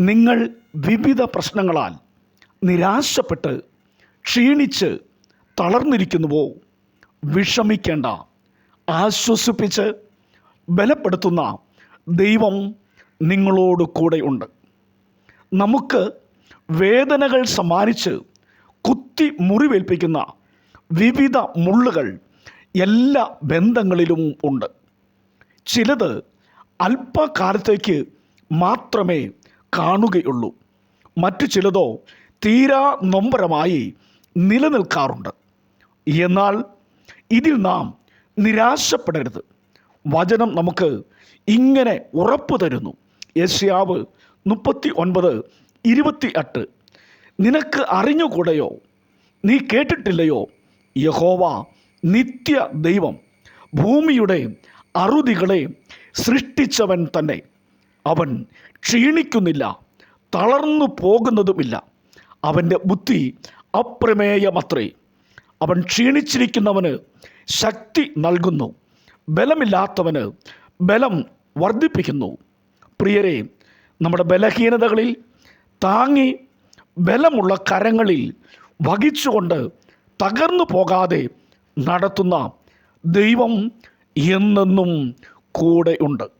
നിങ്ങൾ വിവിധ പ്രശ്നങ്ങളാൽ നിരാശപ്പെട്ട് ക്ഷീണിച്ച് തളർന്നിരിക്കുന്നുവോ? വിഷമിക്കേണ്ട. ആശ്വസിപ്പിച്ച് ബലപ്പെടുത്തുന്ന ദൈവം നിങ്ങളോട് കൂടെയുണ്ട്. നമുക്ക് വേദനകൾ സമ്മാനിച്ച് കുത്തി മുറിവേൽപ്പിക്കുന്ന വിവിധ മുള്ളുകൾ എല്ലാ ബന്ധങ്ങളിലും ഉണ്ട്. ചിലത് അല്പകാലത്തേക്ക് മാത്രമേ കാണുകയുള്ളൂ. മറ്റു ചിലതോ തീരാ നൊമ്പരമായി നിലനിൽക്കാറുണ്ട്. എന്നാൽ ഇതിൽ നാം നിരാശപ്പെടരുത്. വചനം നമുക്ക് ഇങ്ങനെ ഉറപ്പു തരുന്നു. യശ്യാവ് മുപ്പത്തി ഒൻപത് ഇരുപത്തി എട്ട് നിനക്ക് അറിഞ്ഞുകൂടെയോ? നീ കേട്ടിട്ടില്ലയോ? യഹോവ നിത്യ ദൈവം ഭൂമിയുടെ അറുതികളെ സൃഷ്ടിച്ചവൻ തന്നെ. അവൻ ക്ഷീണിക്കുന്നില്ല തളർന്നു പോകുന്നതുമില്ല. അവന്റെ ബുദ്ധി അപ്രമേയമത്രേ. അവൻ ക്ഷീണിച്ചിരിക്കുന്നവന് ശക്തി നൽകുന്നു ബലമില്ലാത്തവന് ബലം വർദ്ധിപ്പിക്കുന്നു. പ്രിയരെ നമ്മുടെ ബലഹീനതകളിൽ താങ്ങി ബലമുള്ള കരങ്ങളിൽ വഹിച്ചുകൊണ്ട് തകർന്നു പോകാതെ നടത്തുന്ന ദൈവം എന്നെന്നും കൂടെയുണ്ട്